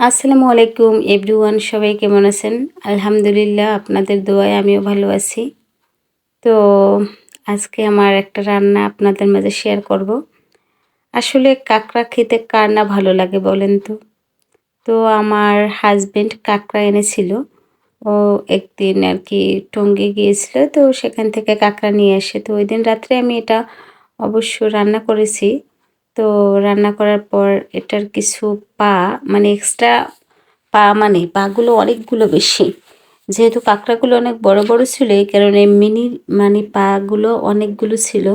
আসসালামু আলাইকুম এভরিওয়ান, সবাই কেমন আছেন? আলহামদুলিল্লাহ, আপনাদের দোয়ায় আমিও ভালো আছি। তো আজকে আমার একটা রান্না আপনাদের মাঝে শেয়ার করব। আসলে কাঁকড়া খেতে কার না ভালো লাগে বলেন তো? তো আমার হাজব্যান্ড কাঁকড়া এনেছিল। ও একদিন আর কি টঙ্গে গিয়েছিল, তো সেখান থেকে কাঁকড়া নিয়ে আসে। তো ওই দিন রাত্রে আমি এটা অবশ্য রান্না করেছি। তো রান্না করার পর এটার কিছু পা মানে এক্সট্রা পা মানে পাগুলো অনেকগুলো বেশি। যেহেতু কাঁকড়াগুলো অনেক বড় বড় ছিল, এই কারণে মিনি মানে পাগুলো অনেকগুলো ছিল।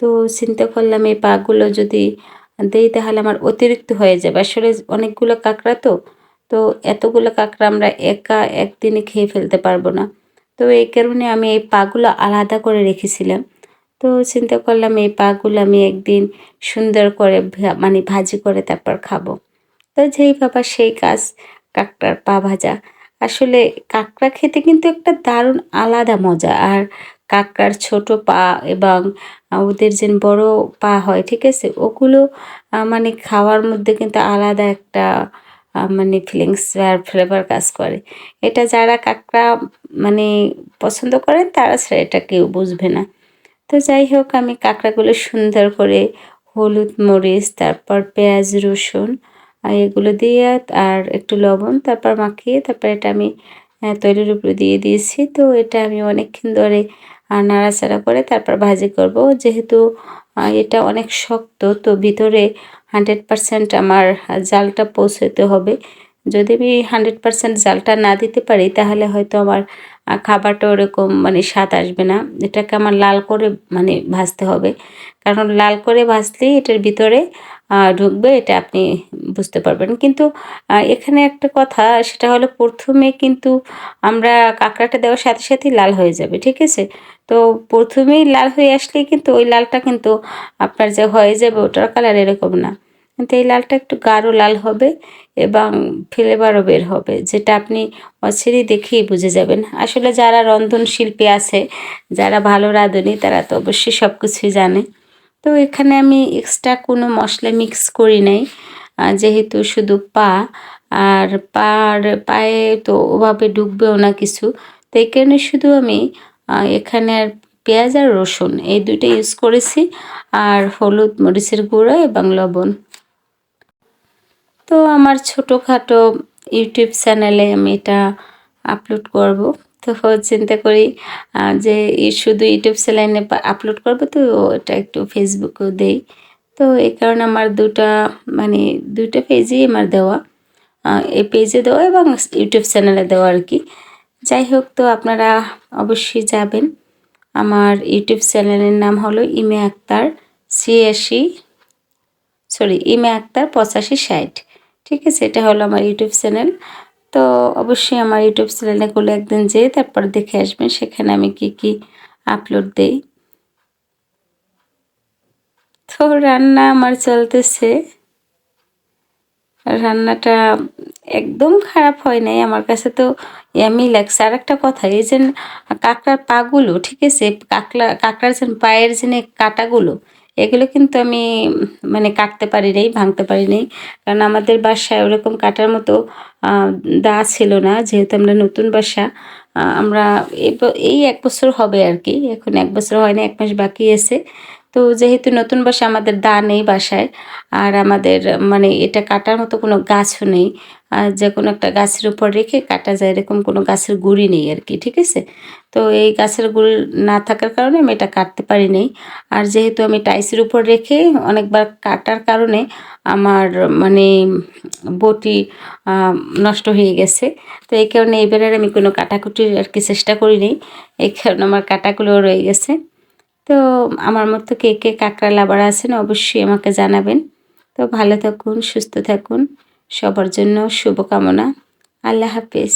তো চিন্তা করলাম এই পাগুলো যদি দেই তাহলে আমার অতিরিক্ত হয়ে যাবে। আসলে অনেকগুলো কাঁকড়া তো তো এতগুলো কাঁকড়া আমরা একা একদিনে খেয়ে ফেলতে পারব না। তো এই কারণে আমি এই পাগুলো আলাদা করে রেখেছিলাম। তো চিন্তা করলাম এই পাগুলো আমি একদিন সুন্দর করে মানে ভাজি করে তারপর খাব। তো যেই বাবা সেই কাজ কাঁকড়ার পা ভাজা। আসলে কাঁকড়া খেতে কিন্তু একটা দারুণ আলাদা মজা। আর কাঁকড়ার ছোট পা এবং ওদের যে বড় পা হয়, ঠিক আছে? ওগুলো মানে খাওয়ার মধ্যে কিন্তু আলাদা একটা মানে ফিলিংস আর ফ্লেভার কাজ করে। এটা যারা কাঁকড়া মানে পছন্দ করেন তারা সেটা কেউ বুঝবে না। তো যাই হোক, আমি কাঁকড়াগুলো সুন্দর করে হলুদ মরিচ, তারপর পেঁয়াজ, রসুন এগুলো দিয়ে আর একটু লবণ, তারপর মাখিয়ে তারপর এটা আমি তৈরির উপরে দিয়ে দিয়েছি। তো এটা আমি অনেকক্ষণ ধরে নাড়াচাড়া করে তারপর ভাজি করব। যেহেতু এটা অনেক শক্ত, তো ভিতরে হান্ড্রেড পারসেন্ট আমার জালটা পৌঁছতে হবে। যদি আমি হান্ড্রেড পারসেন্ট জালটা না দিতে পারি, তাহলে হয়তো আমার খাবারটা ওরকম মানে স্বাদ আসবে না। এটাকে আমার লাল করে মানে ভাজতে হবে। কারণ লাল করে ভাজলেই এটার ভিতরে ঢুকবে, এটা আপনি বুঝতে পারবেন। কিন্তু এখানে একটা কথা, সেটা হলো প্রথমে কিন্তু আমরা কাঁকড়াটা দেওয়ার সাথে সাথেই লাল হয়ে যাবে, ঠিক আছে? তো প্রথমেই লাল হয়ে আসলেই কিন্তু ওই লালটা কিন্তু আপনার যে হয়ে যাবে, ওটার কালার এরকম না। কিন্তু এই লালটা একটু গাঢ় লাল হবে এবং ফ্লেভারও বের হবে, যেটা আপনি অচিরেই দেখেই বুঝে যাবেন। আসলে যারা রন্ধন শিল্পী আছে, যারা ভালো রাঁধুনি, তারা তো অবশ্যই সব কিছুই জানে। তো এখানে আমি এক্সট্রা কোনো মশলা মিক্স করি নাই যেহেতু শুধু পা, আর পার, পায়ে তো ওভাবে ঢুকবেও না কিছু। তো এই কারণে শুধু আমি এখানে আর পেঁয়াজ আর রসুন, এই দুইটা ইউজ করেছি, আর হলুদ মরিচের গুঁড়ো এবং লবণ। তো আমার ছোটোখাটো ইউটিউব চ্যানেলে আমি এটা আপলোড করব। তো চিন্তা করি যে শুধু ইউটিউব চ্যানেলে আপলোড করব তো এটা একটু ফেসবুকেও দেই। তো এই কারণে আমার দুটা মানে দুটো পেজেই আমার দেওয়া। এই পেজে দেওয়া এবং ইউটিউব চ্যানেলে দেওয়া আর কি। যাই হোক, তো আপনারা অবশ্যই যাবেন। আমার ইউটিউব চ্যানেলের নাম হলো ইমে আক্তার ছিয়াশি সরি ইমে আক্তার পঁচাশি ষাট। ঠিক আছে, এটা হলো আমার ইউটিউব চ্যানেল। তো অবশ্যই আমার ইউটিউব চ্যানেলে গুলো একদিন যেয়ে তারপর দেখে আসবেন সেখানে আমি কি কি আপলোড দেই। তো রান্না আমার চলতেছে। রান্নাটা একদম খারাপ হয় নাই, আমার কাছে তো এমনি লাগছে। আর একটা কথা, এই যে কাঁকড়ার পাগুলো, ঠিক আছে, কাঁকড়া, কাঁকড়ার যে পায়ের যে কাটাগুলো এগুলো কিন্তু আমি মানে কাটতে পারি নাই, ভাঙতে পারি নাই। কারণ আমাদের বাসায় ওরকম কাটার মতো দা ছিল না। যেহেতু আমরা নতুন বাসা আমরা এই এক বছর হবে আর কি। এখন এক বছর হয় না, এক মাস বাকি আছে। তো যেহেতু নতুন বাসা আমাদের দা নেই বাসায়, আর আমাদের মানে এটা কাটার মতো কোনো গাছও নেই, আর যে কোনো একটা গাছের উপর রেখে কাটা যায়, এরকম কোনো গাছের গুড়ি নেই আর কি, ঠিক আছে? তো এই গাছের গুড়ি না থাকার কারণে আমি এটা কাটতে পারি নাই আর যেহেতু আমি টাইসের উপর রেখে অনেকবার কাটার কারণে আমার মানে বটি নষ্ট হয়ে গেছে, তো এই কারণে এবারে আমি কোনো কাটাকুটির আর কি চেষ্টা করিনি, এই কারণে আমার কাটাগুলো রয়ে গেছে। তো আমার মতো কে কে কাঁকড়া লাভার আছেন অবশ্যই আমাকে জানাবেন। তো ভালো থাকুন, সুস্থ থাকুন, সবার জন্য শুভকামনা। আল্লাহ হাফিজ।